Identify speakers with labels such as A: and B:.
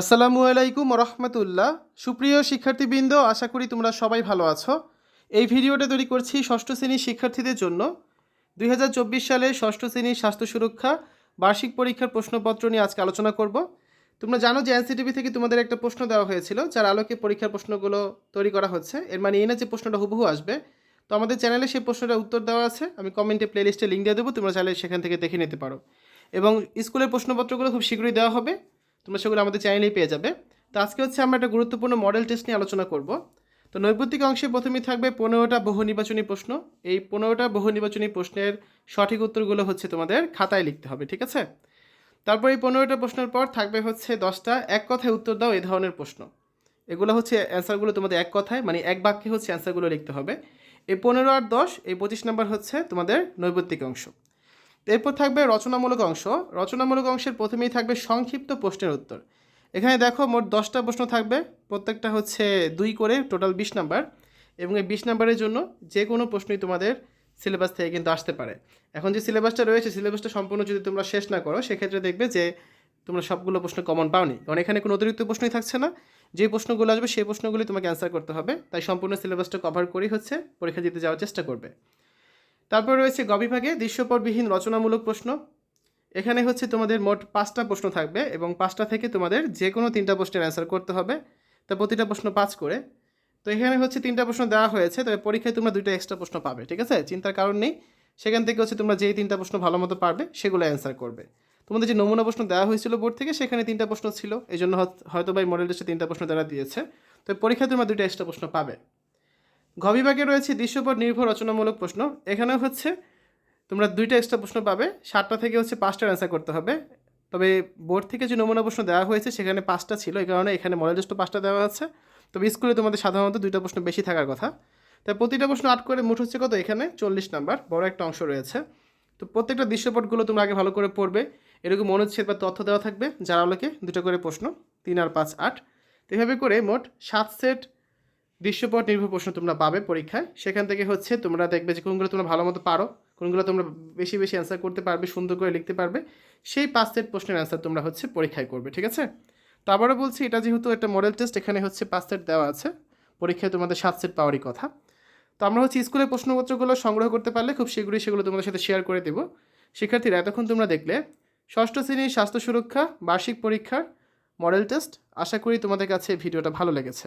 A: আসসালামু আলাইকুম রহমতুল্লাহ। সুপ্রিয় শিক্ষার্থীবৃন্দ, আশা করি তোমরা সবাই ভালো আছো। এই ভিডিওটা তৈরি করছি ষষ্ঠ শ্রেণির শিক্ষার্থীদের জন্য। দুই হাজার চব্বিশ সালে ষষ্ঠ শ্রেণির স্বাস্থ্য সুরক্ষা, বার্ষিক পরীক্ষার প্রশ্নপত্র নিয়ে আজকে আলোচনা করব। তোমরা জানো যে এনসিটিভি থেকে তোমাদের একটা প্রশ্ন দেওয়া হয়েছিল, যার আলোকে পরীক্ষার প্রশ্নগুলো তৈরি করা হচ্ছে। এর মানে এই না যে প্রশ্নটা হুবহু আসবে। তো আমাদের চ্যানেলে সেই প্রশ্নটা উত্তর দেওয়া আছে। আমি কমেন্টে প্লেলিস্টে লিঙ্ক দিয়ে দেবো, তোমরা চাইলে সেখান থেকে দেখে নিতে পারো। এবং স্কুলের প্রশ্নপত্রগুলো খুব শীঘ্রই দেওয়া হবে। তোমরা সেগুলো আমাদের চ্যানেলেই পেয়ে যাবে। তো আজকে হচ্ছে আমরা একটা গুরুত্বপূর্ণ মডেল টেস্ট নিয়ে আলোচনা করব। তো নৈপত্তিক অংশে প্রথমেই থাকবে পনেরোটা বহু নির্বাচনী প্রশ্ন। এই পনেরোটা বহু নির্বাচনী প্রশ্নের সঠিক উত্তরগুলো হচ্ছে তোমাদের খাতায় লিখতে হবে, ঠিক আছে? তারপর এই পনেরোটা প্রশ্নের পর থাকবে হচ্ছে দশটা এক কথায় উত্তর দাও এ ধরনের প্রশ্ন। এগুলো হচ্ছে অ্যান্সারগুলো তোমাদের এক কথায় মানে এক বাক্যে হচ্ছে অ্যান্সারগুলো লিখতে হবে। এই পনেরো আর দশ, এই পঁচিশ নাম্বার হচ্ছে তোমাদের নৈপত্তিক অংশ। এরপর থাকবে রচনামূলক অংশ। রচনামূলক অংশের প্রথমেই থাকবে সংক্ষিপ্ত প্রশ্নের উত্তর। এখানে দেখো মোট দশটা প্রশ্ন থাকবে। প্রত্যেকটা হচ্ছে দুই করে, টোটাল বিশ নাম্বার। এবং এই বিশ নাম্বারের জন্য যে কোনো প্রশ্নই তোমাদের সিলেবাস থেকে কিন্তু আসতে পারে। এখন যে সিলেবাসটা রয়েছে, সিলেবাসটা সম্পূর্ণ যদি তোমরা শেষ না করো, সেক্ষেত্রে দেখবে যে তোমরা সবগুলো প্রশ্ন কমন পাওনি। কারণ এখানে কোনো অতিরিক্ত প্রশ্নই থাকছে না। যে প্রশ্নগুলো আসবে, সেই প্রশ্নগুলি তোমাকে অ্যান্সার করতে হবে। তাই সম্পূর্ণ সিলেবাসটা কভার করেই হচ্ছে, পরীক্ষা দিতে যাওয়ার চেষ্টা করবে। তারপর রয়েছে গবিভাগে বিভাগে দৃশ্যপটবিহীন রচনামূলক প্রশ্ন। এখানে হচ্ছে তোমাদের মোট পাঁচটা প্রশ্ন থাকবে এবং পাঁচটা থেকে তোমাদের যে কোনো তিনটা প্রশ্নের অ্যান্সার করতে হবে। তা প্রতিটা প্রশ্ন পাঁচ করে। তো এখানে হচ্ছে তিনটা প্রশ্ন দেওয়া হয়েছে, তবে পরীক্ষায় তোমরা দুইটা এক্সট্রা প্রশ্ন পাবে, ঠিক আছে? চিন্তার কারণ নেই। সেখান থেকে হচ্ছে তোমরা যেই তিনটা প্রশ্ন ভালো মতো পারবে, সেগুলো অ্যান্সার করবে। তোমাদের যে নমুনা প্রশ্ন দেওয়া হয়েছিল বোর্ড থেকে, সেখানে তিনটা প্রশ্ন ছিল। এই জন্য হয়তো বা এই মডেল টেস্টে তিনটা প্রশ্ন তারা দিয়েছে। তো পরীক্ষায় তোমরা দুইটা এক্সট্রা প্রশ্ন পাবে। ঘ বিভাগে রয়েছে দৃশ্যপট নির্ভর রচনামূলক প্রশ্ন। এখানে হচ্ছে তোমরা দুইটা এক্সট্রা প্রশ্ন পাবে। সাতটা থেকে হচ্ছে পাঁচটার অ্যান্সার করতে হবে। তবে বোর্ড থেকে যে নমুনা প্রশ্ন দেওয়া হয়েছে সেখানে পাঁচটা ছিল, এই কারণে এখানে মডেল টেস্টও পাঁচটা দেওয়া আছে। তবে স্কুলে তোমাদের সাধারণত দুইটা প্রশ্ন বেশি থাকার কথা। তাই প্রতিটা প্রশ্ন আট করে মোট হচ্ছে কত? এখানে চল্লিশ নাম্বার বড় একটা অংশ রয়েছে। তো প্রত্যেকটা দৃশ্যপটগুলো তোমরা আগে ভালো করে পড়বে। এরকম অনুচ্ছেদ বা তথ্য দেওয়া থাকবে, যার আলোকে দুটো করে প্রশ্ন, তিন আর পাঁচ আট। এভাবে করে মোট সাত সেট দৃশ্যপট নির্ভর প্রশ্ন তোমরা পাবে পরীক্ষায়। সেখান থেকে হচ্ছে তোমরা দেখবে যে কোনগুলো তোমরা ভালো মতো পারো, কোনগুলো তোমরা বেশি বেশি অ্যান্সার করতে পারবে, সুন্দর করে লিখতে পারবে। সেই পাঁচ সেট প্রশ্নের অ্যান্সার তোমরা হচ্ছে পরীক্ষায় করবে, ঠিক আছে? তো আবারও বলছি, এটা যেহেতু একটা মডেল টেস্ট এখানে হচ্ছে পাঁচ সেট দেওয়া আছে। পরীক্ষায় তোমাদের সাত সেট পাওয়ারই কথা। তো আমরা হচ্ছে স্কুলের প্রশ্নপত্রগুলো সংগ্রহ করতে পারলে খুব শীঘ্রই সেগুলো তোমাদের সাথে শেয়ার করে দেবো। শিক্ষার্থীরা, এতক্ষণ তোমরা দেখলে, ষষ্ঠ শ্রেণির স্বাস্থ্য সুরক্ষা, বার্ষিক পরীক্ষার মডেল টেস্ট আশা করি তোমাদের কাছে ভিডিওটা ভালো লেগেছে।